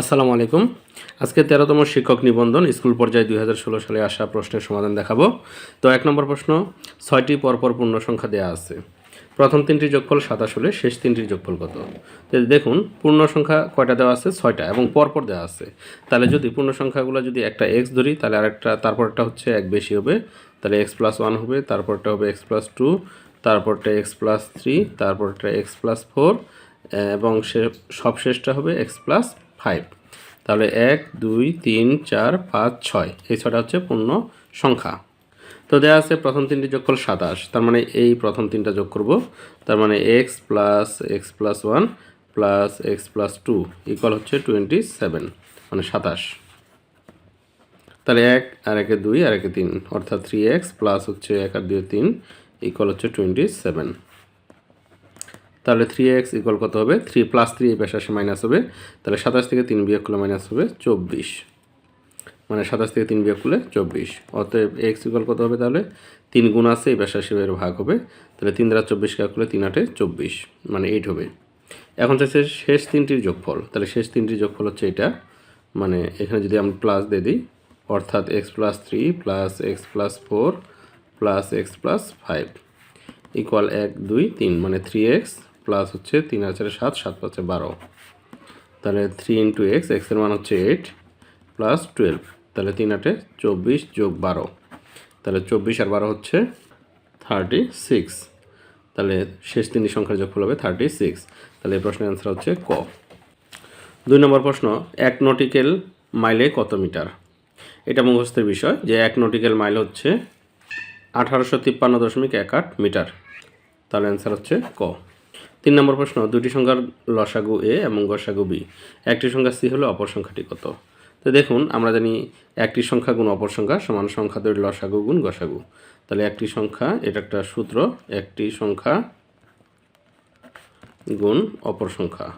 আসসালামু আলাইকুম। আজকে তেরোতম শিক্ষক নিবন্ধন স্কুল পর্যায়ে দুই হাজার ষোলো সালে আসা প্রশ্নের সমাধান দেখাবো। তো এক নম্বর প্রশ্ন, ছয়টি পরপর পূর্ণ সংখ্যা দেওয়া আছে। প্রথম তিনটি যোগফল সাতাশ হলে শেষ তিনটির যোগফল কত? দেখুন পূর্ণ সংখ্যা কয়টা দেওয়া আছে? ছয়টা, এবং পরপর দেওয়া আছে। তাহলে যদি পূর্ণ সংখ্যাগুলো যদি একটা এক্স ধরি, তাহলে আরেকটা, তারপরটা হচ্ছে এক বেশি হবে। তাহলে এক্স প্লাস ওয়ান হবে, তারপরটা হবে এক্স প্লাস টু তারপরটা এক্স প্লাস থ্রি তারপরটা এক্স প্লাস ফোর এবং সে সবশেষটা হবে এক্স প্লাস ফাইভ তাহলে এক, দুই, তিন, চার, পাঁচ, ছয়। এই ছটা হচ্ছে পূর্ণ সংখ্যা। তো দেওয়া আছে প্রথম তিনটি যোগফল সাতাশ। তার মানে এই প্রথম তিনটা যোগ করব। তার মানে x plus x plus one plus x plus two equal হচ্ছে টোয়েন্টি সেভেন মানে সাতাশ। তাহলে এক, আর একে দুই, আর একে তিন। অর্থাৎ থ্রি এক্স প্লাস হচ্ছে এক আর দুই তিন ইকুয়াল হচ্ছে টোয়েন্টি সেভেন তাহলে থ্রি এক্স ইকুয়াল কত হবে? থ্রি প্লাস থ্রি এই পাশে মাইনাস হবে। তাহলে সাতাশ থেকে তিন বিয়োগ করলে মাইনাস হবে চব্বিশ। মানে সাতাশ থেকে তিন বিয়োগ করলে চব্বিশ। অতএব এক্স ইকুয়াল কত হবে তাহলে? তিন গুণ আছে, এই পাশে এর ভাগ হবে। তাহলে তিন দ্বারা চব্বিশ কাজ করলে তিন আটে চব্বিশ। মানে এইট হবে। এখন চাইছে শেষ তিনটির যোগফল। তাহলে শেষ তিনটির যোগফল হচ্ছে এটা। মানে এখানে যদি আমরা প্লাস দিয়ে দিই, অর্থাৎ x plus three plus x plus four plus x plus five equal এক, দুই, তিন। মানে থ্রি এক্স প্লাস হচ্ছে তিন আর চারে সাত সাত পাঁচে বারো। তাহলে থ্রি ইন্টু এক্স এক্সের মান হচ্ছে এইট প্লাস টুয়েলভ তাহলে তিন আটে চব্বিশ যোগ বারো। তাহলে চব্বিশ আর বারো হচ্ছে থার্টি সিক্স তাহলে শেষ তিনটি সংখ্যার যোগফল হবে থার্টি সিক্স তাহলে এই প্রশ্নের অ্যান্সার হচ্ছে ক। দুই নম্বর প্রশ্ন, এক নটিক্যাল মাইলে কত মিটার? এটা মুখস্থের বিষয় যে এক নটিক্যাল মাইল হচ্ছে আঠারোশো তিপ্পান্ন দশমিক এক আট মিটার। তাহলে অ্যান্সার হচ্ছে ক। তিন নম্বর প্রশ্ন, দুটি সংখ্যার লসাগু এ এবং গসাগু বি। একটি সংখ্যা সি হলে অপর সংখ্যাটি কত? তো দেখুন, আমরা জানি একটি সংখ্যা গুণ অপর সংখ্যা সমান সংখ্যা তৈরি লসাগু গুণ গসাগু। তাহলে একটি সংখ্যা, এটা একটা সূত্র, একটি সংখ্যা গুণ অপর সংখ্যা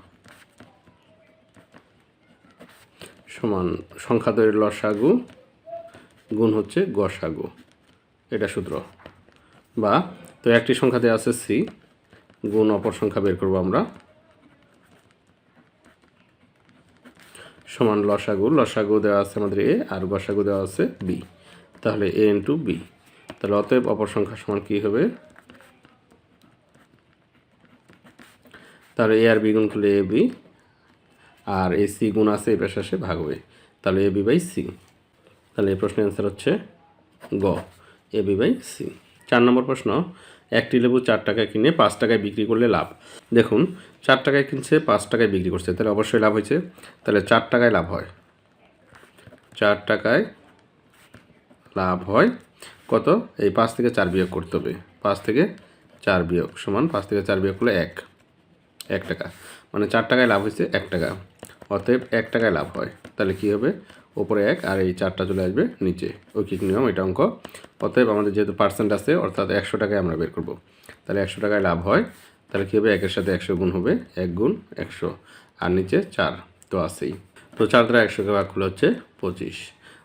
সমান সংখ্যা তৈরি লসাগু গুণ হচ্ছে গসাগু। এটা সূত্র। বা, তো একটি সংখ্যা দেওয়া আছে সি গুণ অপর সংখ্যা বের করব আমরা। সমান লসাগু লসাগু দেওয়া আছে আমাদের এ আর গসাগু দেওয়া আছে বি। তাহলে এ ইন্টু বি তাহলে অতএব অপর সংখ্যা সমান কী হবে? তাহলে এ আর বি গুণ করলে এ বি, আর এ সি গুণ আছে এই পাশে আসে ভাগ হবে। তাহলে এ বি বাই সি। তাহলে এই প্রশ্নের অ্যান্সার হচ্ছে গ, এ বি বাই সি। চার নম্বর প্রশ্ন একটি লেবু চার টাকায় কিনে পাঁচ টাকায় বিক্রি করলে লাভ। দেখুন, চার টাকায় কিনছে, পাঁচ টাকায় বিক্রি করছে, তাহলে অবশ্যই লাভ হয়েছে। তাহলে চার টাকায় লাভ হয়। চার টাকায় লাভ হয় কত? এই পাঁচ থেকে চার বিয়োগ করতে হবে। পাঁচ থেকে চার বিয়োগ সমান পাঁচ থেকে চার বিয়োগ করলে এক। এক টাকা। মানে চার টাকায় লাভ হয়েছে এক টাকা। অতএব এক টাকায় লাভ হয়। তাহলে কী হবে? ওপরে এক আর এই চারটা চলে আসবে নিচে। ঐকিক নিয়ম, এটা অঙ্ক। অতএব আমাদের যেহেতু পার্সেন্ট আছে, অর্থাৎ একশো টাকায় আমরা বের করব। তাহলে একশো টাকায় লাভ হয়। তাহলে কী হবে? একের সাথে একশো গুণ হবে, এক গুণ একশো। আর নিচে চার, তো আছেই। তো চার দ্বারা একশোকে ভাগ করলে হচ্ছে পঁচিশ।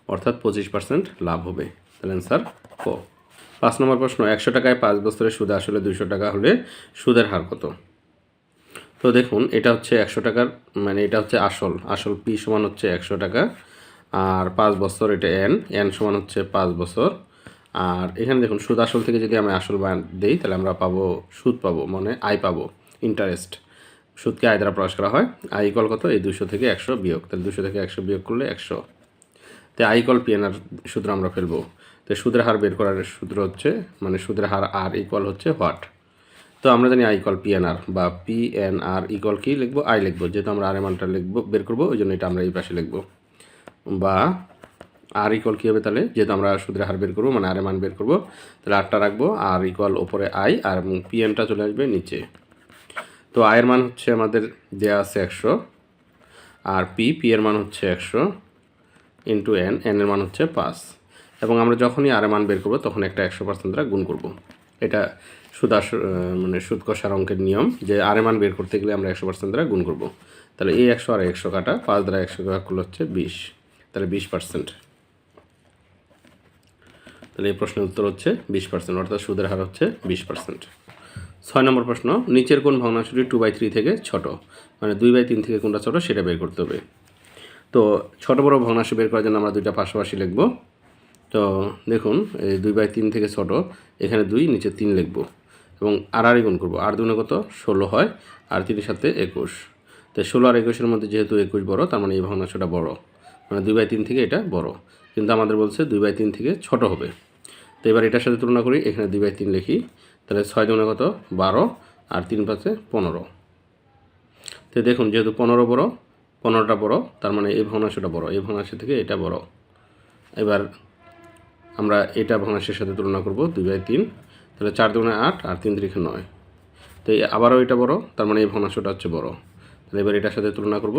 অর্থাৎ পঁচিশ পার্সেন্ট লাভ হবে। তাহলে অ্যান্সার ক। পাঁচ নম্বর প্রশ্ন, একশো টাকায় পাঁচ বছরের সুদ আসলে দুশো টাকা হলে সুদের হার কত? তো দেখুন, এটা হচ্ছে একশো টাকার মানে এটা হচ্ছে আসল। আসল পি সমান হচ্ছে একশো টাকা। আর পাঁচ বছর এটা এন এন সমান হচ্ছে পাঁচ বছর। আর এখানে দেখুন, সুদ আসল থেকে যদি আমি আসল বান দিই, তাহলে আমরা পাবো, সুদ পাবো মানে আয় পাবো ইন্টারেস্ট সুদকে আয় দ্বারা প্রকাশ করা হয়। আই ইকল কত? এই দুশো থেকে একশো বিয়োগ। তাহলে দুশো থেকে একশো বিয়োগ করলে একশো। তো আই ইকল পিএনআর সূত্র আমরা ফেলব। তো সুদের হার বের করার সূত্র হচ্ছে মানে সুদের হার আর ইকুয়াল হচ্ছে হোয়াট তো আমরা জানি আই ইকল পিএনআর বা পি এন আর ইকল কি লিখব? আই লিখব। যেহেতু আমরা আর মানটা লিখব, বের করব, ওই জন্য এটা আমরা এই পাশে লিখব। বা আর ইকল কী হবে তাহলে? যেহেতু আমরা সুদের হার বের করব মানে আর মান বের করব, তাহলে আটটা রাখব আর ইকল ওপরে আই আর পিএনটা চলে আসবে নিচে। তো আয়ের মান হচ্ছে আমাদের দেওয়া আছে একশো, আর পি পি এর মান হচ্ছে একশো ইন্টু এন এন এর মান হচ্ছে পাঁচ। এবং আমরা যখনই আর মান বের করব, তখন একটা একশো পার্সেন্ট দ্বারা গুণ করব। এটা সুদাস মানে সুদ কষার অঙ্কের নিয়ম, যে আর মান বের করতে গেলে আমরা একশো পার্সেন্ট দ্বারা গুণ করব। তাহলে এই একশো আর একশো কাটা, পাঁচ দ্বারা একশো ভাগ করলে হচ্ছে বিশ। তাহলে বিশ পার্সেন্ট তাহলে এই প্রশ্নের উত্তর হচ্ছে বিশ পার্সেন্ট অর্থাৎ সুদের হার হচ্ছে বিশ পার্সেন্ট ছয় নম্বর প্রশ্ন, নিচের কোন ভগ্নাংশটি টু বাই থ্রি থেকে ছোট? মানে দুই বাই তিন থেকে কোনটা ছোট সেটা বের করতে হবে। তো ছোট বড় ভগ্নাংশ বের করার জন্য আমরা দুইটা পাশাপাশি লিখব। তো দেখুন, এই দুই বাই তিন থেকে ছোট, এখানে দুই, নিচে তিন লিখব। এবং আর আর গুণ করব, আর দুগুণে কত? ষোলো হয়, আর তিনের সাথে একুশ। তো ষোলো আর একুশের মধ্যে যেহেতু একুশ বড়, তার মানে এই ভগ্নাংশটা বড়। মানে দুই বাই তিন থেকে এটা বড়। কিন্তু আমাদের বলছে দুই বাই তিন থেকে ছোট হবে। তো এবার এটার সাথে তুলনা করি, এখানে দুই বাই তিন লিখি। তাহলে ছয় দুগুণে কত? বারো। আর তিন পাঁচে পনেরো। তো দেখুন, যেহেতু পনেরো বড়, পনেরোটা বড়, তার মানে এই ভগ্নাংশটা বড়। এই ভগ্নাংশ থেকে এটা বড়। এবার আমরা এটা ভগ্নাংশের সাথে তুলনা করব, দুই বাই তিন। তাহলে চার দুগুণে আট আর তিন তিরিখে নয়। তো আবারও এটা বড়, তার মানে এই ভগ্নাংশটা হচ্ছে বড়। তাহলে এবার এটার সাথে তুলনা করব,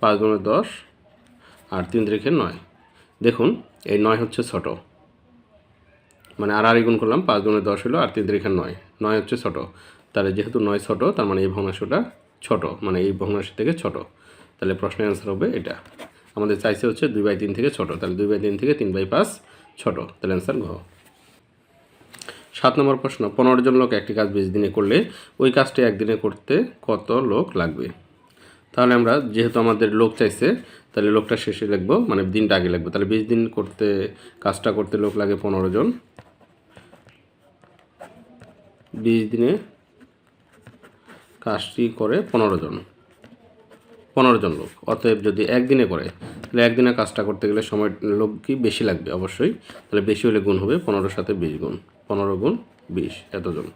পাঁচ দুগুণে দশ আর তিন তিরিখে নয়। দেখুন, এই নয় হচ্ছে ছোট। মানে আর আড়াই গুণ করলাম, পাঁচ দুগুণে দশ হলো, আর তিন তিরিখে নয়। নয় হচ্ছে ছোট। তাহলে যেহেতু নয় ছোট, তার মানে এই ভগ্নাংশটা ছোট মানে এই ভগ্নাংশ থেকে ছোট। তাহলে প্রশ্নের অ্যান্সার হবে এটা। আমাদের চাইছে হচ্ছে দুই বাই তিন থেকে ছোট, তাহলে দুই বাই তিন থেকে তিন বাই পাঁচ ছোট। তাহলে অ্যান্সার ঘ। সাত নম্বর প্রশ্ন, পনেরো জন লোক একটি কাজ বিশ দিনে করলে ওই কাজটি একদিনে করতে কত লোক লাগবে? তাহলে আমরা, যেহেতু আমাদের লোক চাইছে তাহলে লোকটা শেষে লিখব মানে দিনটা আগে লিখব। তাহলে বিশ দিন করতে, কাজটা করতে লোক লাগে পনেরো জন। বিশ দিনে কাজটি করে পনেরো জন। পনেরো জন লোক। অতএব যদি একদিনে করে, তাহলে একদিনে কাজটা করতে গেলে সময়, লোক কি বেশি লাগবে? অবশ্যই। তাহলে বেশি হলে গুণ হবে পনেরোর সাথে বিশ গুণ। পনেরো গুণ বিশ, এতজন।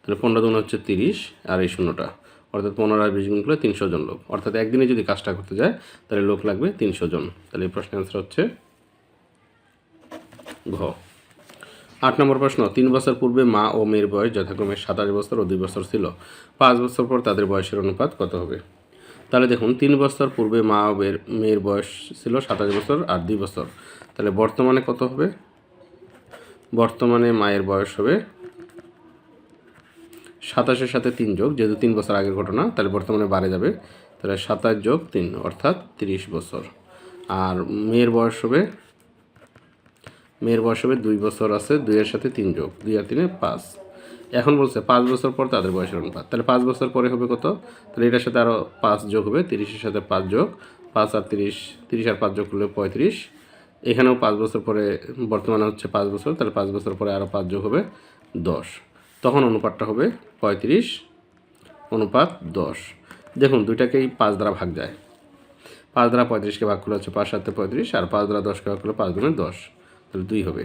তাহলে পনেরো গুণ হচ্ছে তিরিশ, আর এই শূন্যটা। অর্থাৎ পনেরো আর বিশ গুণ করলে তিনশো জন লোক। অর্থাৎ একদিনে যদি কাজটা করতে যায়, তাহলে লোক লাগবে তিনশো জন। তাহলে এই প্রশ্নের অ্যান্সার হচ্ছে ঘ। আট নম্বর প্রশ্ন, তিন বছর পূর্বে মা ও মেয়ের বয়স যথাক্রমে সাতাশ বছর ও দুই বছর ছিল। পাঁচ বছর পর তাদের বয়সের অনুপাত কত হবে? তাহলে দেখুন, তিন বছর পূর্বে মা ও মেয়ের বয়স ছিল সাতাশ বছর আর দুই বছর। তাহলে বর্তমানে কত হবে? বর্তমানে মায়ের বয়স হবে সাতাশের সাথে তিন যোগ, যেহেতু তিন বছর আগের ঘটনা, তাহলে বর্তমানে বাড়ে যাবে। তাহলে সাতাশ যোগ তিন, অর্থাৎ তিরিশ বছর। আর মেয়ের বয়স হবে, মেয়ের বয়স হবে দুই বছর আছে, দুইয়ের সাথে তিন যোগ, দুই আর তিনে পাঁচ। এখন বলছে পাঁচ বছর পর তাদের বয়সের অনুপাত। তাহলে পাঁচ বছর পরে হবে কত? তাহলে এটার সাথে আরও পাঁচ যোগ হবে, তিরিশের সাথে পাঁচ যোগ, পাঁচ আর তিরিশ তিরিশ আর পাঁচ যোগ করলে পঁয়ত্রিশ। এখানেও পাঁচ বছর পরে, বর্তমানে হচ্ছে পাঁচ বছর, তাহলে পাঁচ বছর পরে আরও পাঁচ যোগ হবে দশ। তখন অনুপাতটা হবে পঁয়ত্রিশ, অনুপাত দশ। দেখুন, দুইটাকেই পাঁচ দ্বারা ভাগ যায়। পাঁচ দ্বারা পঁয়ত্রিশকে ভাগ করলে হচ্ছে পাঁচ সাথে পঁয়ত্রিশ, আর পাঁচ দ্বারা দশকে ভাগ করলে পাঁচ গুণে দশ। তাহলে দুই হবে।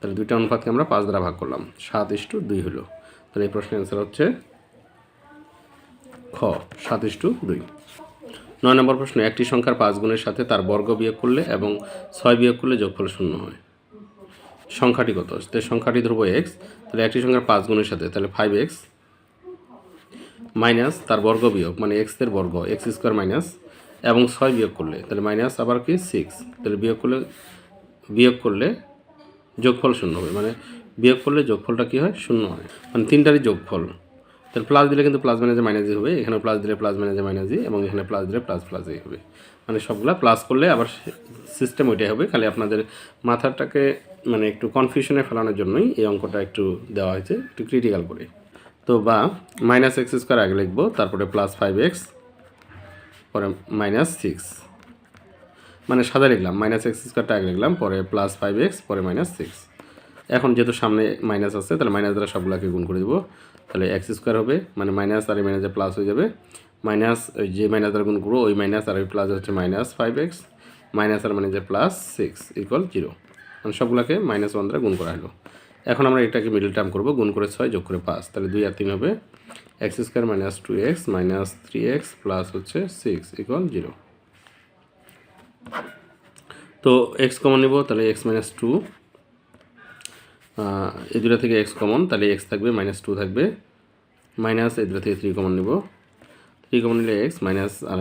তাহলে দুইটা অনুপাতকে আমরা পাঁচ দ্বারা ভাগ করলাম। সাত ইস্টু দুই হলো। তাহলে এই প্রশ্নের অ্যান্সার হচ্ছে খ। সাত ইস্টু দুই। নয় নম্বর প্রশ্ন, একটি সংখ্যার পাঁচ গুণের সাথে তার বর্গ বিয়োগ করলে এবং ছয় বিয়োগ করলে যোগফল শূন্য হয়। সংখ্যাটি কত সংখ্যাটি ধরবো এক্স তাহলে একটি সংখ্যার পাঁচ গুণের সাথে, তাহলে ফাইভ এক্স মাইনাস তার বর্গ বিয়োগ মানে এক্সের বর্গ এক্স স্কোয়ার মাইনাস এবং ছয় বিয়োগ করলে, তাহলে মাইনাস আবার কি? সিক্স তাহলে বিয়োগ করলে বিয়োগ করলে যোগফল শূন্য হবে মানে বিয়োগ করলে যোগফলটা কী হয়? শূন্য হয়। মানে তিনটারই যোগফল। তাহলে প্লাস দিলে কিন্তু প্লাস মাইনাসে মাইনাসই হবে, এখানে প্লাস দিলে প্লাস মাইনাসে মাইনাসই এবং এখানে প্লাস দিলে প্লাস প্লাসই হবে। মানে সবগুলা প্লাস করলে আবার সিস্টেম ওইটাই হবে, খালি আপনাদের মাথাটাকে মানে একটু কনফিউশনে ফেলানোর জন্যই এই অঙ্কটা একটু দেওয়া হয়েছে, একটু ক্রিটিক্যাল করে। তো বা মাইনাস এক্স স্কোয়ার আগে লিখব, তারপরে প্লাস ফাইভ এক্স পরে মাইনাস সিক্স মানে সাদা লিখলাম মাইনাস এক্স স্কোয়ারটা আগে লিখলাম, পরে প্লাস ফাইভ এক্স পরে মাইনাস সিক্স এখন যেহেতু সামনে মাইনাস আছে, তাহলে মাইনাস দ্বারা সবগুলোকে গুণ করে দেবো। তাহলে এক্স স্কোয়ার হবে মানে মাইনাস আর এই মাইনাসে প্লাস হয়ে যাবে। মাইনাস ওই যে মাইনাস দ্বারা গুণ করব, ওই মাইনাস আর ওই প্লাস হচ্ছে মাইনাস ফাইভ এক্স মাইনাস আর মাইনাসে প্লাস সিক্স ইকুয়াল জিরো মানে সবগুলোকে মাইনাস ওয়ান দ্বারা গুণ করা হলো। এখন আমরা এটাকে মিডল টার্ম করব, গুণ করে ছয় যোগ করে পাঁচ, তাহলে দুই আর তিন হবে। X square minus two x minus three x plus হচ্ছে সিক্স ইকুয়াল জিরো তো এক্স কমন নেব, তাহলে এক্স মাইনাস টু এই দুটা থেকে এক্স কমন তাহলে এক্স থাকবে মাইনাস টু থাকবে। মাইনাস এই দুটো থেকে থ্রি কমন নেব। থ্রি কমন নিলে এক্স মাইনাস আর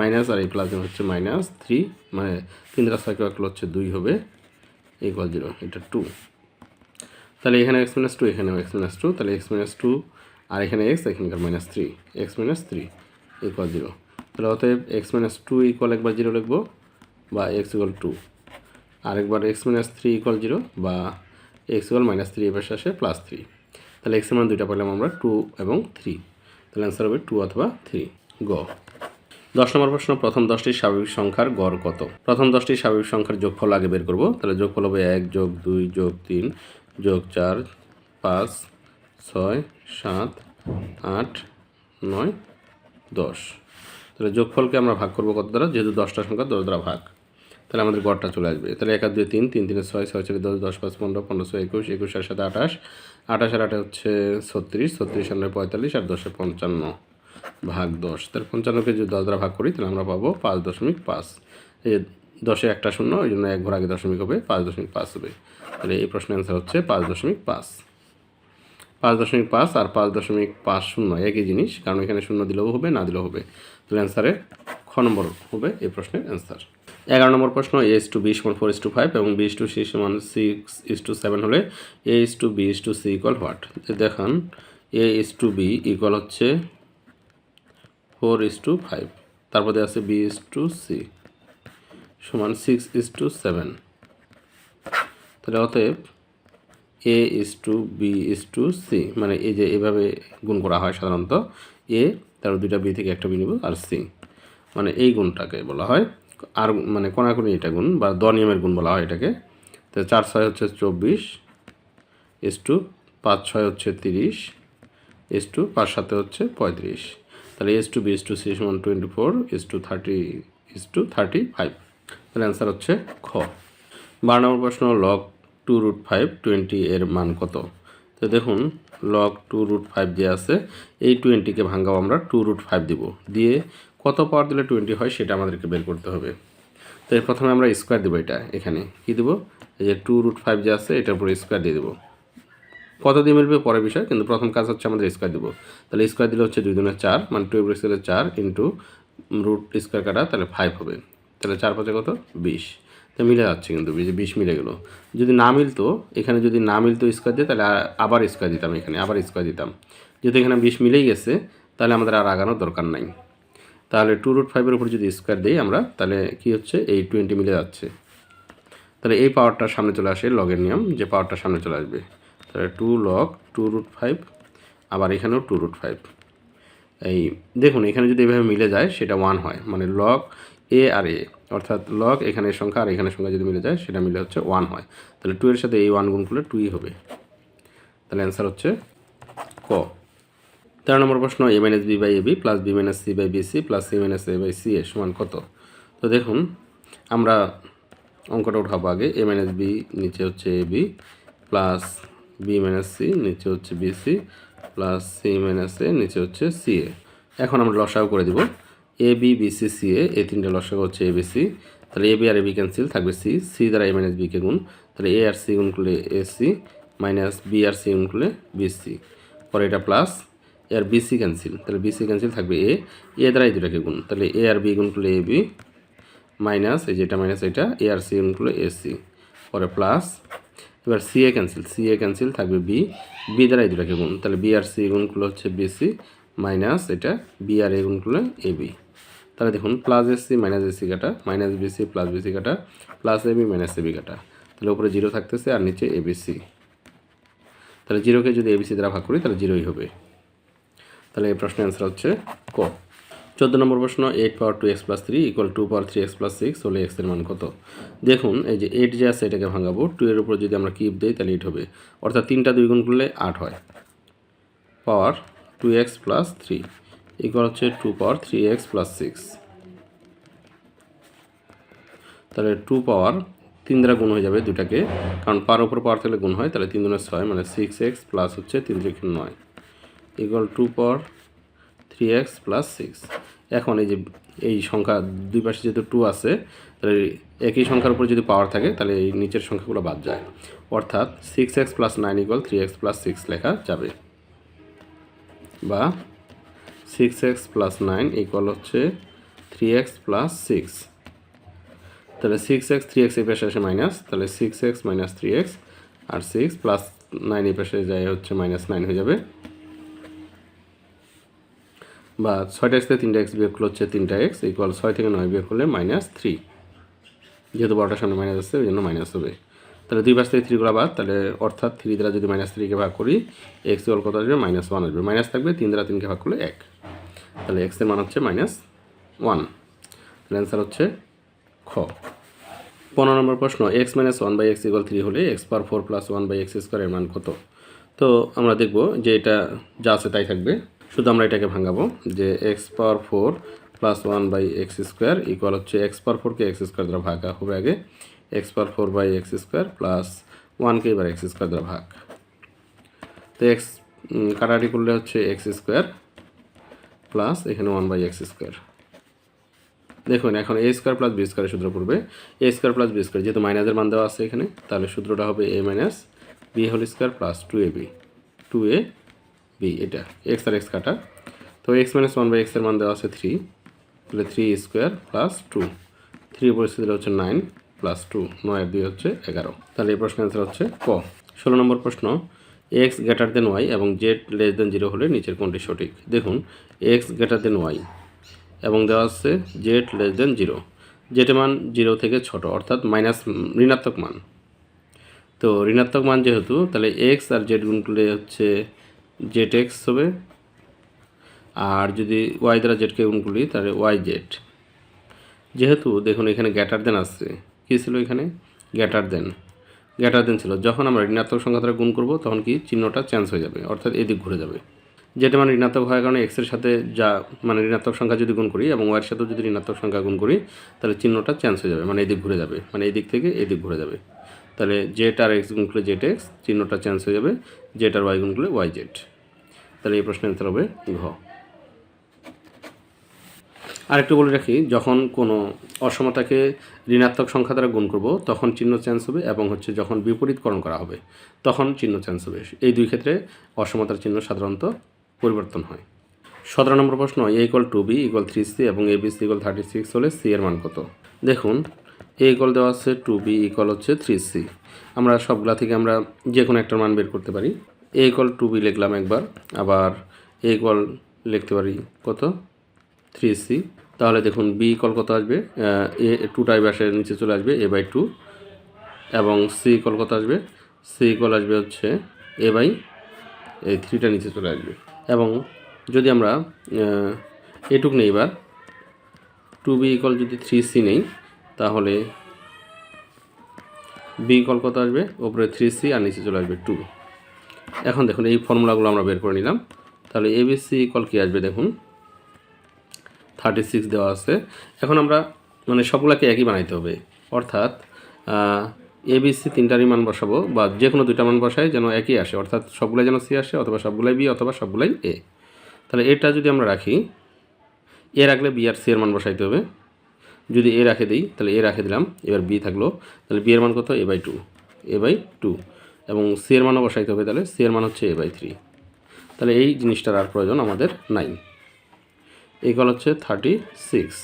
মাইনাস আর এই প্লাস হচ্ছে মাইনাস থ্রি মানে তিন ছয় করলে হচ্ছে দুই হবে। ইকুয়াল জিরো এটা টু তাহলে এখানে এক্স মাইনাস টু এখানেও এক্স মাইনাস টু তাহলে এক্স মাইনাস টু আর এখানে এক্স এখানকার minus three x minus three equal zero তাহলে অতএব এক্স মাইনাস টু ইকুয়াল একবার জিরো লিখব, বা এক্স ইকুয়াল টু আরেকবার x minus three equal zero বা এক্স ইকুয়াল মাইনাস থ্রি এবার আসে প্লাস থ্রি তাহলে এক্সের মান দুইটা পেলাম আমরা টু এবং থ্রি তাহলে অ্যান্সার হবে টু অথবা থ্রি গ। দশ নম্বর প্রশ্ন, প্রথম দশটি স্বাভাবিক সংখ্যার গড় কত? প্রথম দশটি স্বাভাবিক সংখ্যার যোগফল আগে বের করব। তাহলে যোগফল হবে এক যোগ দুই যোগ তিন যোগ চার পাঁচ ছয় সাত আট নয় দশ। তাহলে যোগফলকে আমরা ভাগ করব কত দ্বারা? যেহেতু দশটা সংখ্যা দশ দ্বারা ভাগ। তাহলে আমাদের গড়টা চলে আসবে। তাহলে এক দুই তিন তিন তিনে ছয় ছয় চারে দশ দশ পাঁচ পনেরো পনেরো ছয় একুশ একুশ আর সাথে আঠাশ। আঠাশ আর আটে হচ্ছে ছত্রিশ ছত্রিশ আর পঁয়তাল্লিশ, আর দশে পঞ্চান্ন। ভাগ দশ। তাহলে পঞ্চান্নকে যদি দশ দ্বারা ভাগ করি, তাহলে আমরা পাবো পাঁচ দশমিক পাঁচ। এই দশে একটা শূন্য, ওই জন্য এক ঘর আগে দশমিক হবে, পাঁচ দশমিক পাঁচ হবে। তাহলে এই প্রশ্নের অ্যান্সার হচ্ছে পাঁচ দশমিক পাঁচ। পাঁচ দশমিক পাঁচ আর পাঁচ দশমিক পাঁচ শূন্য একই জিনিস, কারণ এখানে শূন্য দিলেও হবে, না দিলেও হবে। তাহলে অ্যান্সারে খ নম্বর হবে এই প্রশ্নের অ্যান্সার এগারো নম্বর প্রশ্ন এ ইস টু বি সমান ফোর ইস টু ফাইভ এবং বি ইস টু সি সমান সিক্স ইস টু সেভেন হলে A is to B is to C equal what দেখান A is to B equal হচ্ছে four is to five. তারপর আছে B is to C সমান six is to seven. তাহলে অতএব A is to B is to C মানে এই যে এভাবে গুণ করা হয় সাধারণত, এ, তারপর দুইটা বি থেকে একটা বি নিব, আর সি। মানে এই গুণটাকে বলা হয়, আর মানে কোনাকুনি এটা গুণ, বা দ গুণ বলা হয় এটাকে। তো চার ছয় হচ্ছে চব্বিশ, এস টু পাঁচ ছয় হচ্ছে তিরিশ, এস টু পাঁচ সাথে হচ্ছে পঁয়ত্রিশ। তাহলে is to B is to C সমান twenty four is to thirty is to thirty five তাহলে অ্যান্সার হচ্ছে খ। বারো নম্বর প্রশ্ন log to root five twenty এর মান কত? তো দেখুন লক টু রুট ফাইভ যে আছে, এই টোয়েন্টিকে ভাঙাও আমরা টু রুট ফাইভ দিব। দিয়ে কত পাওয়ার দিলে টোয়েন্টি হয় সেটা আমাদেরকে বের করতে হবে। তো প্রথমে আমরা স্কোয়ার দেবো এটা, এখানে। কী দেবো? এই যে টু রুট ফাইভ যে আছে, এটার উপরে স্কোয়ার দিয়ে দেবো। কত দিয়ে মিলবে? পরের বিষয়, কিন্তু প্রথম কাজ হচ্ছে আমাদের স্কোয়ার দেবো। তাহলে স্কোয়ার দিলে হচ্ছে দুই দুনের চার মানে টু স্কোয়ারের চার ইন্টু রুট স্কোয়ার কাটা, তাহলে ফাইভ হবে। তাহলে চার পাঁচে কত? বিশ। তো মিলে যাচ্ছে কিন্তু বিশ মিলে গেলো। যদি না মিলতো, এখানে যদি না মিলতো স্কোয়ার দিয়ে, তাহলে আবার স্কোয়ার দিতাম এখানে, আবার স্কোয়ার দিতাম। যেহেতু এখানে বিশ মিলেই গেছে, তাহলে আমাদের আর আগানোর দরকার নাই। তাহলে টু রুট ফাইভের উপর যদি স্কোয়ার দিই আমরা, তাহলে কি হচ্ছে? এই টোয়েন্টি মিলে যাচ্ছে। তাহলে এই পাওয়ারটা সামনে চলে আসে লগের নিয়ম, যে পাওয়ারটা সামনে চলে আসবে। তাহলে two log to root five আবার এখানেও টু রুট ফাইভ এই দেখুন, এখানে যদি এভাবে মিলে যায়, সেটা ওয়ান হয়। মানে লক এ আর এ অর্থাৎ লক এখানের সংখ্যা আর এখানের সংখ্যা যদি মিলে যায়, সেটা মিলে হচ্ছে ওয়ান হয়। তাহলে টু এর সাথে এই ওয়ান গুণ করলে টুই হবে। তাহলে অ্যান্সার হচ্ছে ক। তেরো নম্বর প্রশ্ন A minus B by A B plus B minus C by B C plus C minus A by C A সমান কত? তো দেখুন, আমরা অঙ্কটা উঠাবো আগে। এ মাইনাস বি নিচে হচ্ছে A B plus B minus C নিচে হচ্ছে B C plus C minus A নিচে হচ্ছে সি এ এখন আমরা লসাগু করে দিব। A B B C A এই তিনটে লসাগু হচ্ছে এ বি সি তাহলে এ বি আর এ বি ক্যান্সেল থাকবে সি সি দ্বারা এ মাইনাস বিকে গুণ। তাহলে এ আর সি গুণ করলে এ সি মাইনাস বি আর সি গুণ করলে বি সি পরে এটা প্লাস এ আর বিসি ক্যান্সেল তাহলে বিসি ক্যান্সেল থাকবে এ এ দ্বারা এই দুটাকে গুণ। তাহলে এ আর বি গুণ করলে এ বি মাইনাস এই যেটা মাইনাস এটা এ আর সি গুণ করলে এ সি পরে প্লাস এবার C A cancel C A cancel থাকবে বি বি দ্বারা এই দুটাকে গুণ, তাহলে বি আর সি গুণ করলে হচ্ছে বিসি মাইনাস এটা বি আর এ গুণ করলে এ বি তাহলে দেখুন প্লাস এসসি মাইনাস এসি কাটা মাইনাস বিসি প্লাস বিসি কাটা প্লাস এবি মাইনাস এবি কাটা। তাহলে উপরে জিরো থাকতেছে আর নিচে এ এবিসি তাহলে জিরোকে যদি এবিসি দ্বারা ভাগ করি, তাহলে জিরোই হবে। তাহলে এই প্রশ্নের অ্যান্সার হচ্ছে ক। চোদ্দ নম্বর প্রশ্ন eight power two x plus three equal two power three x plus six হলে এক্সের মান কত? দেখুন, এই যে এইট যে আছে, এটাকে ভাঙাবো। টু এর উপর যদি আমরা কিপ দিই, তাহলে এইট হবে। অর্থাৎ তিনটা দুই গুণ করলে আট হয়। Power two x plus three equal হচ্ছে two power three x plus six তাহলে টু পাওয়ার তিন দ্বারা গুণ হয়ে যাবে দুটাকে কারণ পার উপর পাওয়ার থাকলে গুণ হয়, তাহলে তিন দুনের ছয় মানে সিক্স এক্স প্লাস হচ্ছে তিন থেকে নয়। Equal two power three x plus six এখন এই যে, এই সংখ্যা দুই পাশে যেহেতু টু আছে, তাহলে একই সংখ্যার উপর যদি পাওয়ার থাকে, তাহলে এই নিচের সংখ্যাগুলো বাদ যায়। অর্থাৎ six x plus nine equal three x plus six লেখা যাবে। বা six x plus nine equal হচ্ছে থ্রি এক্স প্লাস সিক্স তাহলে সিক্স এক্স থ্রি এক্স এই পাশে আসে মাইনাস তাহলে six x minus three x আর সিক্স প্লাস নাইন এই পাশে যায় হচ্ছে মাইনাস নাইন হয়ে যাবে। বা ছয়টা এক্স থেকে তিনটা এক্স বিয়োগ করলে হচ্ছে তিনটা এক্স ইকুয়াল ছয় থেকে নয় বিয়োগ করলে মাইনাস থ্রি যেহেতু বারোটার সামনে মাইনাস আছে ওই জন্য মাইনাস হবে। তাহলে দুই পাশ থেকে থ্রি থ্রিগুলো বাদ, তাহলে অর্থাৎ থ্রি দ্বারা যদি মাইনাস থ্রিকে ভাগ করি এক্স ইকুয়াল কত আসবে? মাইনাস ওয়ান আসবে। মাইনাস থাকবে তিন দ্বারা তিনকে ভাগ করলে এক। তাহলে এক্সের মান হচ্ছে মাইনাস ওয়ান তাহলে অ্যান্সার হচ্ছে খ। পনেরো নম্বর প্রশ্ন x minus one by x equal three হলে x power four plus one by x স্কোয়ারের মান কত? তো আমরা দেখব যে এটা যা আছে তাই থাকবে। শুধু আমরা এটাকে ভাঙাবো যে x power four plus one by x square equal হচ্ছে এক্স পাওয়ার ফোরকে এক্স স্কোয়ার দ্বারা ভাগা হবে আগে। X power four by x square plus ওয়ানকে এবার এক্স স্কোয়ার দ্বারা ভাগ। তো এক্স কাটাকাটি করলে হচ্ছে এক্স স্কোয়ার প্লাস এখানে ওয়ান বাই এক্স স্কোয়ার দেখুন, এখন এ স্কোয়ার প্লাস বি স্কোয়ারের সূত্র পড়বে। A square plus B square যেহেতু মাইনাসের মান দেওয়া আছে এখানে, তাহলে সূত্রটা হবে A minus B whole square plus two A B two A B এটা এক্স আর এক্স কাটা। তো এক্স মাইনাস ওয়ান বাই এক্সের মান দেওয়া আছে থ্রি তাহলে three square plus two three পরিস্থিতি হচ্ছে নাইন প্লাস টু নয় দুই হচ্ছে এগারো। তাহলে এই প্রশ্নের অ্যান্সার হচ্ছে ক। ষোলো নম্বর প্রশ্ন এক্স গ্রেটার দেন ওয়াই এবং জেড লেস দেন জিরো হলে নিচের কোনটি সঠিক? দেখুন এক্স গ্রেটার দেন ওয়াই এবং দেওয়া আছে জেড লেস দেন জিরো জেটের মান জিরো থেকে ছোট, অর্থাৎ মাইনাস ঋণাত্মক মান। তো ঋণাত্মক মান যেহেতু, তাহলে এক্স আর জেড গুণ করলে হচ্ছে জেড এক্স হবে। আর যদি ওয়াই দ্বারা জেডকে গুণ করি, তাহলে ওয়াই জেড যেহেতু দেখুন, এখানে গ্যাটার দেন আসছে কী ছিল এখানে? গ্যাটার দেন গ্যাটার দেন ছিল। যখন আমরা ঋণাত্মক সংখ্যা দ্বারা গুণ করব, তখন কি চিহ্নটা চেঞ্জ হয়ে যাবে, অর্থাৎ এদিক ঘুরে যাবে। যেটা মানে ঋণাত্মক হওয়ার কারণে এক্সের সাথে যা মানে ঋণাত্মক সংখ্যা যদি গুণ করি এবং ওয়াইয়ের সাথেও যদি ঋণাত্মক সংখ্যা গুণ করি, তাহলে চিহ্নটা চেঞ্জ হয়ে যাবে মানে এদিক ঘুরে যাবে মানে এই দিক থেকে এদিক ঘুরে যাবে। তাহলে জেড আর এক্স গুণ করলে জেড এক্স চিহ্নটা চেঞ্জ হয়ে যাবে জেড আর ওয়াই গুণ করলে ওয়াই জেড তাহলে এই প্রশ্নের অ্যান্সার হবে ঘ। আরেকটু বলে রাখি, যখন কোনো অসমতাকে ঋণাত্মক সংখ্যা দ্বারা গুণ করব, তখন চিহ্ন চেঞ্জ হবে এবং হচ্ছে যখন বিপরীতকরণ করা হবে, তখন চিহ্ন চেঞ্জ হবে। এই দুই ক্ষেত্রে অসমতার চিহ্ন সাধারণত পরিবর্তন হয়। সতেরো নম্বর প্রশ্ন A equal two B equal three C এবং A B C equal thirty six হলে সি এর মান কত? দেখুন এ ইকুয়াল দেওয়া আছে টু বি ইকুয়াল হচ্ছে থ্রি সি আমরা সবগুলা থেকে আমরা যে কোনো একটার মান বের করতে পারি। এ ইকুয়াল টু বি লিখলাম একবার। আবার এ ইকুয়াল লিখতে পারি কত? থ্রি সি তাহলে দেখুন বি কল কত আসবে? এ টু টাই ব্যাসের নিচে চলে আসবে এ বাই টু এবং সি কল কত আসবে? সি কল আসবে হচ্ছে এ বাই এই থ্রিটা নিচে চলে আসবে। এবং যদি আমরা এটুক নেই এবার টু বি ইকল যদি থ্রি সি নেই তাহলে বি কল কত আসবে? ওপরে থ্রি সি আর নিচে চলে আসবে টু এখন দেখুন, এই ফর্মুলাগুলো আমরা বের করে নিলাম। তাহলে এবিসি কল কী আসবে দেখুন? থার্টি সিক্স দেওয়া আছে। এখন আমরা মানে সবগুলোকে একই বানাইতে হবে। অর্থাৎ এবিসি তিনটারই মান বসাবো, বা যে কোনো দুইটা মান বসাই যেন একই আসে। অর্থাৎ সবগুলাই যেন সি আসে, অথবা সবগুলাই বি অথবা সবগুলাই এ তাহলে এটা যদি আমরা রাখি এ রাখলে বি আর সি এর মান বসাইতে হবে। যদি এ রাখে দিই, তাহলে এ রাখে দিলাম, এবার বি থাকল, তাহলে বি এর মান কত? A by two, A by two, এবং সি এর মানও বসাইতে হবে তাহলে, সি এর মান হচ্ছে এ বাই থ্রি, তাহলে এই জিনিসটার আর প্রয়োজন আমাদের নাই এইগুলো হচ্ছে থার্টি সিক্স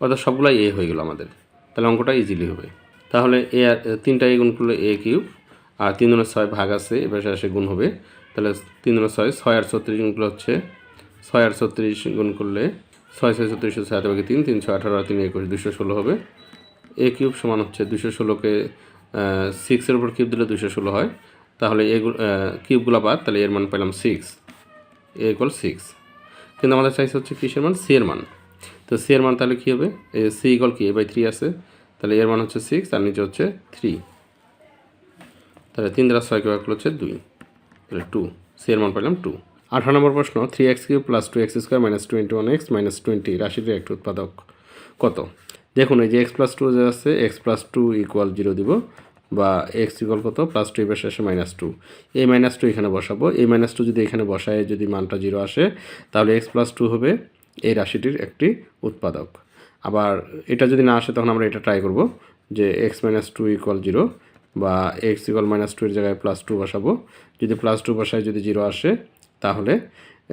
অর্থাৎ সবগুলাই এ হয়ে গেল আমাদের, তাহলে অঙ্কটা ইজিলি হবে, তাহলে এ আর, তিনটা এ গুণ করলে এ কিউব, আর তিন দুনের ছয় ভাগ আছে, এবার আসে গুণ হবে, তাহলে তিন দুনের ছয় ছয় আর ছত্রিশ গুণ করলে হচ্ছে, ছয় আর ছত্রিশ গুণ করলে ছয় ছয় ছত্রিশ ছয় ভাগে তিন তিন ছয় আঠারো আর তিন একুশ দুশো ষোলো হবে। এ কিউব সমান হচ্ছে দুশো ষোলোকে সিক্সের উপর কিউব দিলে দুশো ষোলো হয়। তাহলে এগুলো কিউবগুলো বাদ, তাহলে এর মান পেলাম সিক্স এ ইকুয়াল সিক্স কিন্তু আমাদের চাইছে হচ্ছে কিসের মান? সি এর মান। তো সি এর মান তাহলে কী হবে? এ সি ইকল কি? এ বাই থ্রি আছে। তাহলে এর মান হচ্ছে সিক্স আর নিচে হচ্ছে থ্রি তাহলে তিন দ্বারা ছয় কেউ হচ্ছে দুই। তাহলে টু সি এর মান পেলাম টু আঠারো নম্বর প্রশ্ন three x cube plus two x square minus twenty one x minus twenty রাশিটির একটি উৎপাদক কত? দেখুন, এই যে এক্স প্লাস টু যে আছে x plus two equal zero দিব, বা এক্স ইকুয়াল কত? প্লাস টু এবার শেষে মাইনাস টু এই মাইনাস টু এখানে বসাবো। এই মাইনাস টু যদি এখানে বসায়, যদি মানটা জিরো আসে, তাহলে এক্স প্লাস টু হবে এই রাশিটির একটি উৎপাদক। আবার এটা যদি না আসে, তখন আমরা এটা ট্রাই করব, যে x minus two equal zero বা এক্স ইকুয়াল মাইনাস টু এর জায়গায় প্লাস টু বসাবো। যদি প্লাস টু বসায়, যদি জিরো আসে তাহলে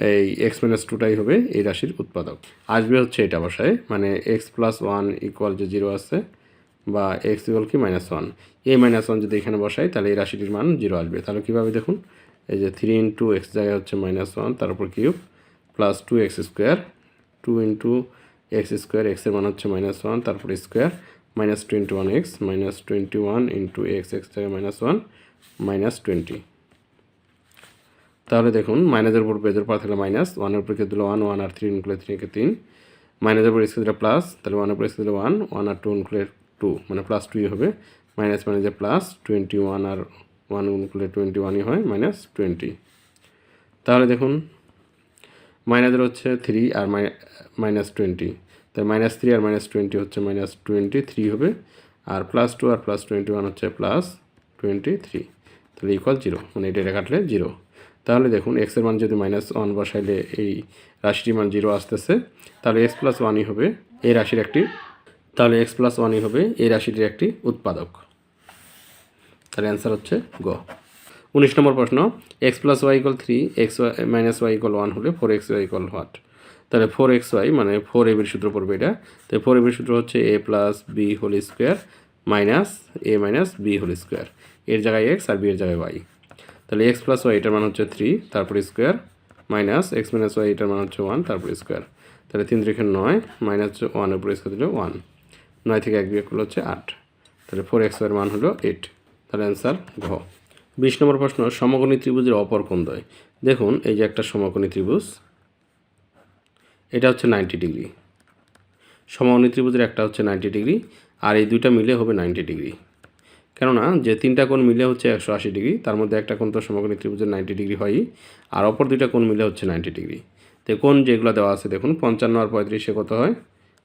এই এক্স মাইনাস টুটাই হবে এই রাশির উৎপাদক। আসবে হচ্ছে এটা বসায় মানে এক্স প্লাস ওয়ান ইকুয়াল যে জিরো আছে, বা এক্স ইকুয়াল কি মাইনাস ওয়ান এই মাইনাস ওয়ান যদি এখানে বসাই, তাহলে এই রাশিটির মান জিরো আসবে। তাহলে কীভাবে দেখুন, এই যে থ্রি ইন্টু এক্স জায়গায় হচ্ছে মাইনাস ওয়ান তার উপর cube plus two x square two into x square এক্সের মান হচ্ছে মাইনাস ওয়ান তারপর square minus twenty one x minus twenty one into x x জায়গায় মাইনাস ওয়ান মাইনাস টোয়েন্টি তাহলে দেখুন মাইনাসের উপর বেজের পর থাকলে মাইনাস ওয়ানের উপর কে দিল ওয়ান ওয়ান আর থ্রি ইনক্লে থ্রিকে তিন। মাইনাসের উপর স্কোয়ার দিলে প্লাস তাহলে ওয়ানের উপর স্কোয়ার দিলে ওয়ান ওয়ান আর টু করলে টু মানে প্লাস টুই হবে। মাইনাস মাইনাসে প্লাস টোয়েন্টি ওয়ান আর ওয়ান করলে টোয়েন্টি ওয়ানই হয় মাইনাস টোয়েন্টি তাহলে দেখুন মাইনাসের হচ্ছে থ্রি আর মাইনাস টোয়েন্টি তাই মাইনাস থ্রি আর মাইনাস টোয়েন্টি হচ্ছে মাইনাস টোয়েন্টি থ্রি হবে, আর প্লাস টু আর প্লাস টোয়েন্টি ওয়ান হচ্ছে প্লাস টোয়েন্টি থ্রি তাহলে ইকুয়াল জিরো মানে এটা কাটলে জিরো তাহলে দেখুন এক্সের মান যদি মাইনাস ওয়ান বসাইলে এই রাশিটির মান জিরো আসতেছে, তাহলে এক্স প্লাস ওয়ানই হবে এই রাশির একটি, তাহলে এক্স প্লাস ওয়ানই হবে এই রাশিটির একটি উৎপাদক। তাহলে অ্যান্সার হচ্ছে গ। উনিশ নম্বর প্রশ্ন x plus y equal three x y minus y equal one হলে four x y equal what তাহলে ফোর এক্স ওয়াই মানে ফোর এবির সূত্র পড়বে এটা। তো ফোর এবির সূত্র হচ্ছে a plus b whole square minus a minus b whole square এর জায়গায় এক্স আর বি এর জায়গায় ওয়াই তাহলে এক্স প্লাস ওয়াই এটার মান হচ্ছে থ্রি তারপর square minus x minus y এটার মান হচ্ছে ওয়ান তারপর স্কোয়ার তাহলে তিন রেখে নয় মাইনাস ওয়ানের উপর স্কোয়ার দিলে ওয়ান নয় থেকে এক বিয়োগ করলে হচ্ছে আট। তাহলে ফোর এক্স ওয়াইয়ের মান হলো এইট তাহলে অ্যান্সার ঘ। বিশ নম্বর প্রশ্ন, সমকোণী ত্রিভুজের অপর কোণ দ্বয় দেখুন, এই যে একটা সমকোণী ত্রিভুজ, এটা হচ্ছে নাইনটি ডিগ্রি সমকোণী ত্রিভুজের একটা হচ্ছে নাইনটি ডিগ্রি আর এই দুইটা মিলে হবে নাইনটি ডিগ্রি কেননা যে তিনটা কোণ মিলে হচ্ছে একশো আশি ডিগ্রি, তার মধ্যে একটা কোণ তো সমকোণী ত্রিভুজের নাইনটি ডিগ্রি হয়ই, আর অপর দুইটা কোণ মিলে হচ্ছে নাইনটি ডিগ্রি। তো কোণ যেগুলো দেওয়া আছে দেখুন, পঞ্চান্ন আর পঁয়ত্রিশে কত হয়?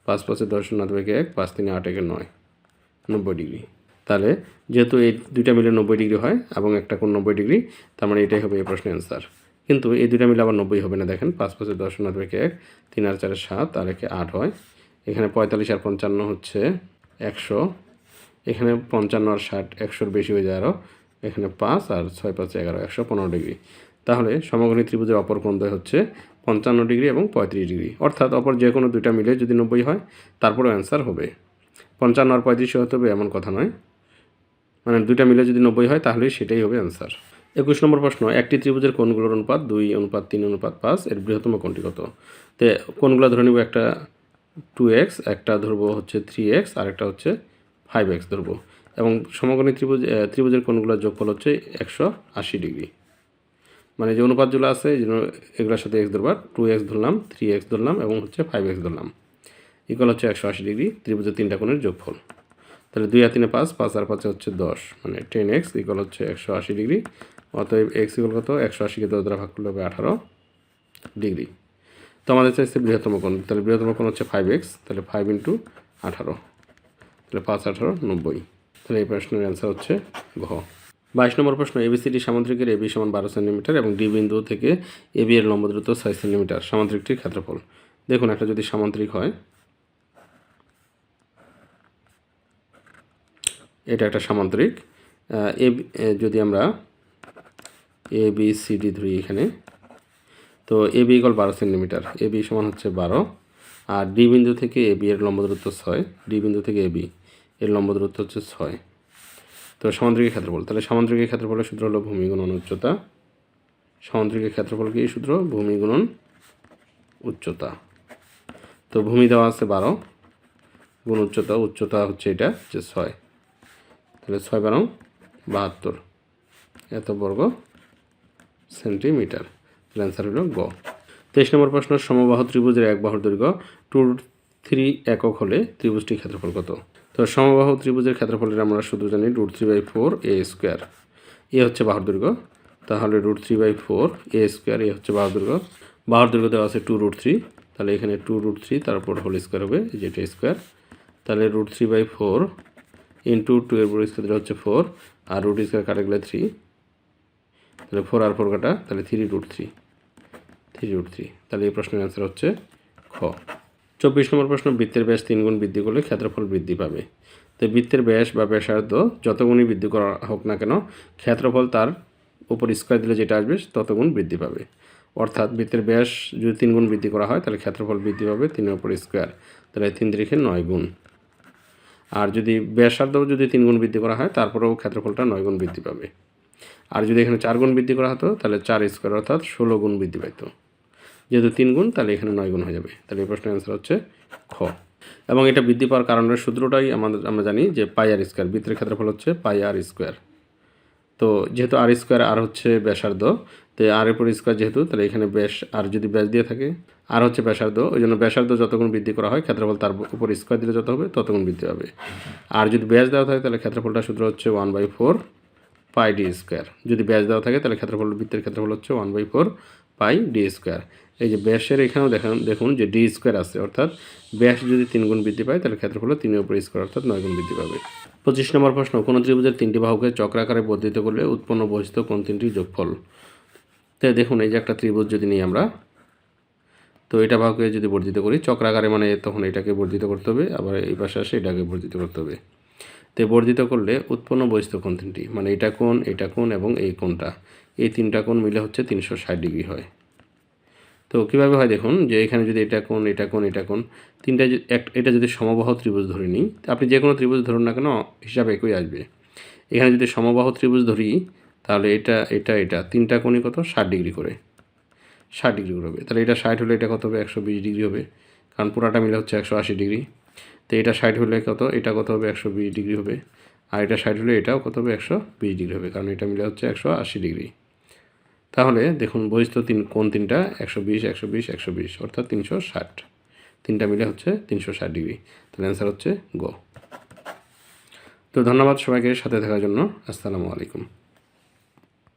পাঁচ পাঁচে দশ, শূন্য থেকে এক, পাঁচ তিনে আট একে নয়, নব্বই ডিগ্রি। তাহলে যেহেতু এই দুইটা মিলে নব্বই ডিগ্রি হয় এবং একটা কোণ নব্বই ডিগ্রি, তার মানে এটাই হবে এই প্রশ্নের অ্যান্সার কিন্তু এই দুইটা মিলে আবার নব্বই হবে না, দেখেন, পাঁচ পাঁচে দশ, শূন্য থেকে এক, তিন আর চারে সাত, আর একে আট হয়। এখানে পঁয়তাল্লিশ আর পঞ্চান্ন হচ্ছে একশো এখানে পঞ্চান্ন আর ষাট, একশোর বেশি হয়ে যায় আরও এখানে পাঁচ আর ছয় পাঁচ এগারো, একশো পনেরো ডিগ্রি। তাহলে সমগণী ত্রিভুজের অপর কোণ দ্বয় হচ্ছে পঞ্চান্ন ডিগ্রি এবং পঁয়ত্রিশ ডিগ্রি। অর্থাৎ অপর যে কোনো দুইটা মিলে যদি নব্বই হয়, তারপরেও অ্যান্সার হবে। পঞ্চান্ন আর পঁয়ত্রিশে হতে হবে এমন কথা নয়। মানে দুইটা মিলে যদি নব্বই হয় তাহলে সেটাই হবে অ্যান্সার। একুশ নম্বর প্রশ্ন, একটি ত্রিভুজের কোণগুলোর অনুপাত দুই, অনুপাত তিন, অনুপাত পাঁচ, এর বৃহত্তম কোণটি কত? তো কোণগুলো ধরে নিব, একটা টু এক্স একটা ধরবো হচ্ছে থ্রি এক্স আর একটা হচ্ছে ফাইভ এক্স ধরবো এবং সমকোণী ত্রিভুজ ত্রিভুজের কোণগুলোর যোগফল হচ্ছে একশো আশি ডিগ্রি। মানে যে অনুপাতগুলো আছে এগুলোর সাথে এক্স ধরবার টু এক্স ধরলাম থ্রি এক্স ধরলাম এবং হচ্ছে ফাইভ এক্স ধরলাম। ইকুয়াল হচ্ছে একশো আশি ডিগ্রি, ত্রিভুজের তিনটা কোণের যোগফল। তাহলে দুই আর তিনে পাঁচ পাঁচ আর পাঁচে হচ্ছে দশ। মানে টেন এক্স ইকুয়াল হচ্ছে একশো আশি ডিগ্রি, অতএব এক্স ইকুয়াল কত? একশো আশিকে দশ দ্বারা ভাগ করলে হবে আঠারো ডিগ্রি। তো আমাদের চাইছে বৃহত্তম কোণ। তাহলে বৃহত্তম কোণ হচ্ছে ফাইভ এক্স তাহলে ফাইভ ইন্টু আঠারো। তাহলে পাঁচ, আঠারো, নব্বই। তাহলে এই প্রশ্নের অ্যান্সার হচ্ছে ঘ। বাইশ নম্বর প্রশ্ন এবিসিডি সামুদ্রিকের এবি সমান বারো সেন্টিমিটার এবং ডি বিন্দু থেকে এবি এর লম্ব দূরত্ব ছয় সেন্টিমিটার সামান্তরিকটির ক্ষেত্রফল। দেখুন, একটা যদি সামান্তরিক হয়, এটা একটা সামান্তরিক এ, যদি আমরা এ বি সি ডি ধরি এখানে, তো এ বি ইকল বারো সেন্টিমিটার এ বি সমান হচ্ছে বারো, আর ডি বিন্দু থেকে এ বি এর লম্ব দূরত্ব ছয় ডি বিন্দু থেকে এ বি এর লম্ব দূরত্ব হচ্ছে ছয়। তো সামান্তরিকের ক্ষেত্রফল, তাহলে সামান্তরিকের ক্ষেত্রফলের সূত্র হলো ভূমি গুণন উচ্চতা। সামান্তরিকের ক্ষেত্রফল কি সূত্র? ভূমি গুণন উচ্চতা। তো ভূমি দেওয়া আছে বারো, গুণ উচ্চতা উচ্চতা হচ্ছে এটা যে ছয়। তাহলে ছয় বারো, বাহাত্তর। এত বর্গ সেন্টিমিটার। তাহলে অ্যান্সার হলো গ। তেইশ নম্বর প্রশ্ন, সমবাহ ত্রিভুজের এক বাহুর দৈর্ঘ্য টু থ্রি একক হলে ত্রিভুজটির ক্ষেত্রফল কত? তো সমবাহু ত্রিভুজের ক্ষেত্রফলের আমরা শুধু জানি root three by four a square. A হচ্ছে বাহুর দৈর্ঘ্য। তাহলে root three by four a square, a হচ্ছে বাহুর দৈর্ঘ্য। বাহুর দৈর্ঘ্য দেওয়া আছে টু রুট থ্রি। তাহলে এখানে টু রুট থ্রি, তারপর হোল স্কোয়ার হবে যেটা স্কোয়ার। তাহলে root three by four into two এর উপর স্কোয়ার হচ্ছে ফোর, আর রুট স্কোয়ার কাটা গেলে থ্রি। তাহলে ফোর আর ফোর কাটা, তাহলে three root three. Three root three. তাহলে এই প্রশ্নের অ্যান্সার হচ্ছে খ। চব্বিশ নম্বর প্রশ্ন, বৃত্তের ব্যাস তিন গুণ বৃদ্ধি করলে ক্ষেত্রফল বৃদ্ধি পাবে। তো বৃত্তের ব্যাস বা ব্যাসার্ধ যতগুণই বৃদ্ধি করা হোক না কেন, ক্ষেত্রফল তার উপর স্কোয়ার দিলে যেটা আসবে ততগুণ বৃদ্ধি পাবে। অর্থাৎ বৃত্তের ব্যাস যদি তিন গুণ বৃদ্ধি করা হয়, তাহলে ক্ষেত্রফল বৃদ্ধি পাবে তিনের উপর স্কোয়ার তাহলে তিন তিরিখে নয় গুণ। আর যদি ব্যাসার্ধ যদি তিন গুণ বৃদ্ধি করা হয়, তারপরেও ক্ষেত্রফলটা নয় গুণ বৃদ্ধি পাবে। আর যদি এখানে চার গুণ বৃদ্ধি করা হতো, তাহলে চার স্কোয়ার অর্থাৎ ষোলো গুণ বৃদ্ধি পাইতো। যেহেতু তিন গুণ, তাহলে এখানে নয় গুণ হয়ে যাবে। তাহলে এই প্রশ্নের অ্যান্সার হচ্ছে খ। এবং এটা বৃদ্ধি পাওয়ার কারণের সূত্রটাই আমাদের আমরা জানি যে পাই আর স্কোয়ার, বৃত্তের ক্ষেত্রফল হচ্ছে পাই আর স্কোয়ার। তো যেহেতু আর স্কোয়ার আর হচ্ছে ব্যাসার্ধ তো আর এর স্কোয়ার যেহেতু, তাহলে এখানে ব্যাস আর যদি ব্যাস দিয়ে থাকে, আর হচ্ছে ব্যাসার্ধ ওই জন্য ব্যাসার্ধ যতগুণ বৃদ্ধি করা হয়, ক্ষেত্রফল তার উপর স্কোয়ার দিলে যত হবে, ততগুণ বৃদ্ধি হবে আর যদি ব্যাস দেওয়া থাকে, তাহলে ক্ষেত্রফলটা সূত্র হচ্ছে one by four pi d square. যদি ব্যাস দেওয়া থাকে, তাহলে ক্ষেত্রফল বৃত্তের ক্ষেত্রফল হচ্ছে one by four pi d square. এই যে ব্যাসের এখানেও দেখান, দেখুন যে ডি স্কোয়ার আছে, অর্থাৎ ব্যাস যদি তিন গুণ বৃদ্ধি পায়, তাহলে ক্ষেত্রফল তিনের উপর স্কোয়ার, অর্থাৎ নয় গুণ বৃদ্ধি পাবে। পঁচিশ নম্বর প্রশ্ন, কোন ত্রিভুজের তিনটি বাহুকে চক্রাকারে বর্ধিত করলে উৎপন্ন বহিস্থ কোন তিনটি যোগফল? তাই দেখুন, এই যে একটা ত্রিভুজ যদি নিই আমরা, তো এটা বাহুকে যদি বর্ধিত করি, চক্রাকারে মানে তখন এটাকে বর্ধিত করতে হবে, আবার এই পাশে আসে এটাকে বর্ধিত করতে হবে। তো বর্ধিত করলে উৎপন্ন বহিস্থ কোণ তিনটি? মানে এটা কোণ এটা কোণ এবং এই কোণটা। এই তিনটা কোণ মিলে হচ্ছে তিনশো ষাট ডিগ্রি হয়। তো কীভাবে হয় দেখুন যে এখানে যদি এটা কোন এটা কোন এটা কোন তিনটা এটা যদি সমবাহ ত্রিভুজ ধরে নিই আপনি যে কোনো ত্রিভুজ ধরুন না কেন, হিসাব একই আসবে। এখানে যদি সমবাহ ত্রিভুজ ধরি, তাহলে এটা এটা এটা, তিনটা কোণই কত? ষাট ডিগ্রি করে। ষাট ডিগ্রি করে হবে। তাহলে এটা ষাট হলে এটা কত হবে? একশো বিশ ডিগ্রি হবে। কারণ পুরাটা মিলে হচ্ছে একশো আশি ডিগ্রি। তো এটা ষাট হলে কত? এটা কত হবে? একশো বিশ ডিগ্রি হবে। আর এটা ষাট হলে এটাও কত হবে? একশো বিশ ডিগ্রি হবে। কারণ এটা মিলে হচ্ছে একশো আশি ডিগ্রি। তাহলে দেখুন বহিস্থ তিন কোন তিনটা, একশো বিশ একশো বিশ একশো বিশ, অর্থাৎ তিনশো ষাট। তিনটা মিলে হচ্ছে তিনশো ষাট ডিগ্রি। তাহলে অ্যান্সার হচ্ছে গ তো ধন্যবাদ সবাইকে সাথে থাকার জন্য। আসসালামু আলাইকুম।